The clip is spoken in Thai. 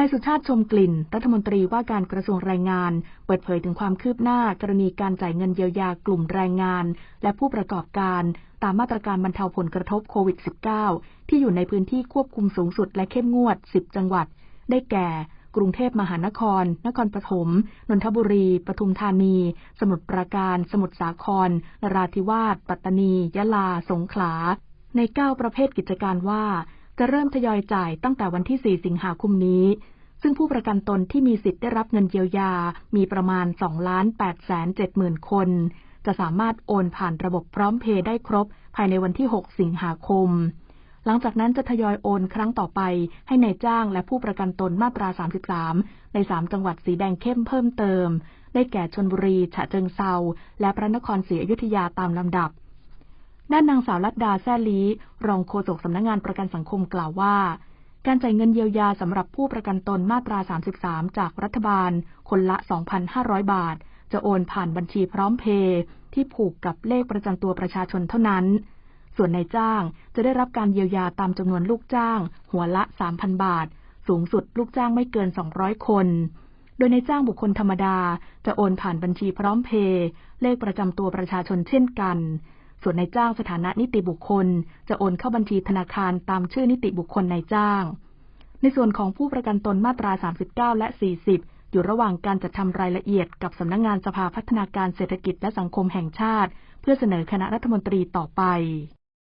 นายสุชาติชมกลิ่น รัฐมนตรีว่าการกระทรวงแรงงาน เปิดเผยถึงความคืบหน้ากรณีการจ่ายเงินเยียวยากลุ่มแรงงาน และผู้ประกอบการ ตามมาตรการบรรเทาผลกระทบโควิด -19 ที่อยู่ในพื้นที่ควบคุมสูงสุดและเข้มงวด 10 จังหวัด ได้แก่ กรุงเทพมหานคร นครปฐม นนทบุรี ปทุมธานี สมุทรปราการ สมุทรสาคร นราธิวาส ปัตตานี ยะลา สงขลา ใน 9 ประเภทกิจการว่า จะเริ่มทยอยจ่ายตั้งแต่วันที่ 4 สิงหาคมนี้ ซึ่งผู้ประกันตนที่มีสิทธิ์ได้รับเงินเยียวยา มีประมาณ2 8 7 0 0 0 0คน จะสามารถโอนผ่านระบบพร้อมเพย์ได้ครบ ภายในวันที่ 6 สิงหาคม หลังจากนั้นจะทยอยโอนครั้งต่อไป ให้ในายจ้างและผู้ประกันตนมาตรา 33 ใน 3 จังหวัดสีแดงเข้มเพิ่มเติม ได้แก่ชนบุรี ฉะเชิงเซา และพระนครศรีอยุธยาตามลำดับ ด้านนางสาวลัดดาแซ่ลีรองโฆษกสำนักงงานประกันสังคมกล่าวว่า การจ่ายเงินเยียวยาสำหรับผู้ประกันตนมาตรา 33 จากรัฐบาล คนละ 2,500 บาท จะโอนผ่านบัญชีพร้อมเพย์ที่ผูกกับเลขประจำตัวประชาชนเท่านั้น ส่วนนายจ้างจะได้รับการเยียวยาตามจำนวนลูกจ้าง หัวละ 3,000 บาท สูงสุดลูกจ้างไม่เกิน 200 คนโดยในจ้างบุคคลธรรมดา จะโอนผ่านบัญชีพร้อมเพย์เลขประจำตัวประชาชนเช่นกัน ส่วนนายจ้างสถานะนิติบุคคล จะโอนเข้าบัญชีธนาคารตามชื่อนิติบุคคลนายจ้าง ในส่วนของผู้ประกันตนมาตรา 39 และ 40 อยู่ระหว่างการจัดทำรายละเอียดกับสำนักงงานสภาพัฒนาการเศรษฐกิจและสังคมแห่งชาติ เพื่อเสนอคณะรัฐมนตรีต่อไป